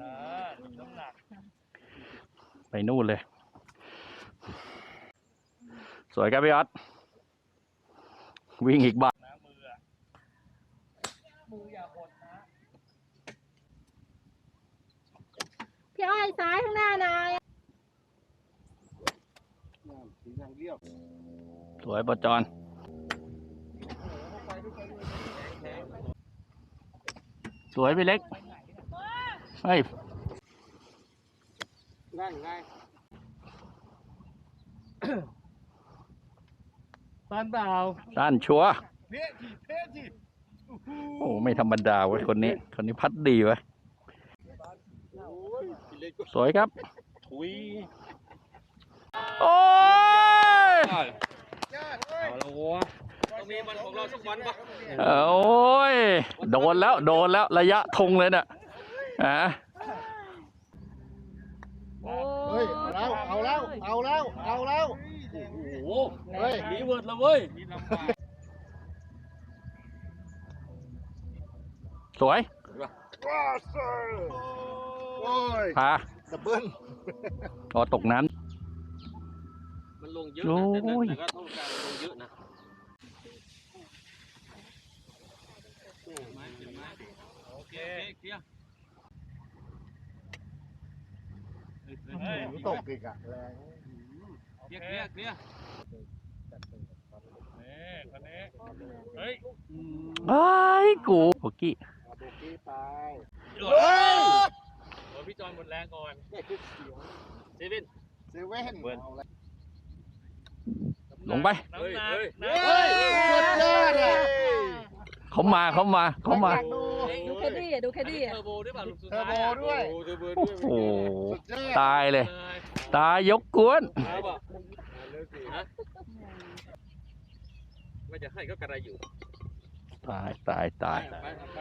นะน้ำหนักไปนู่นเลย สวยครับพี่ออสวิ่งอีกบาทนะมืออะมืออย่าหดนะพี่อ้อยซ้ายข้างหน้าหน่อยสีอย่างเดียวสวยประจอนสวยพี่เล็ก เฮ้ยนั่นไงตันเปล่าด้านชัวร์เพะทีเพะทีโอ้ไม่ธรรมดาเว้ยคนนี้ คนนี้พัดดีเว้ยโอ้ยพี่เล็กก็สวยครับ ถุยโอ้ยยากเว้ยเอาละวะต้องมีมันของเราสักวันปะโอ้ย โดนแล้ว โดนแล้ว ระยะทงเลยเนี่ย อะเฮ้ยเอาแล้วเอาแล้วเอาแล้วเอาแล้วโอ้โหเฮ้ยมีเวิร์ดแล้วเว้ยมีลำบากสวยว้าวเซอร์โอ้ยพาดับเบิ้ลพอตกน้มันลงเยอะโอ้นะแต่ยแต่ก็ต้องการลงเยอะนะไม้เป็นไม้โอเคเคลียร์ เฮ้ย ตกอีกอะแรงเคลียร์เคลียร์เคลียร์นี่คนนี้เฮ้ยำไอ้ยกูโอกี้เอาโบกี้ไปเฮ้ยโอ้ยพี่จอนหมดแรงก่อนนี่คือเสียวเซเว่นเซเว่นเอาแล้วลงไปน้ำหนักเฮ้ยนะเฮ้ยสุดยอดอะเขามาเขามาเขามาอ ยกดูดูแคดดี้อะดูแคดดี้เทอะอร์โบด้วยเปล่าลูกสุดเทอท้ายร์โบด้วย โอ้เทอร์โบโอ้ด้วยโหสุดยอดตายเลย เลยตายยกกวน ครับอะฮะไม่จะให้ก็กระไรอยู่ตายตายตาย ไปไป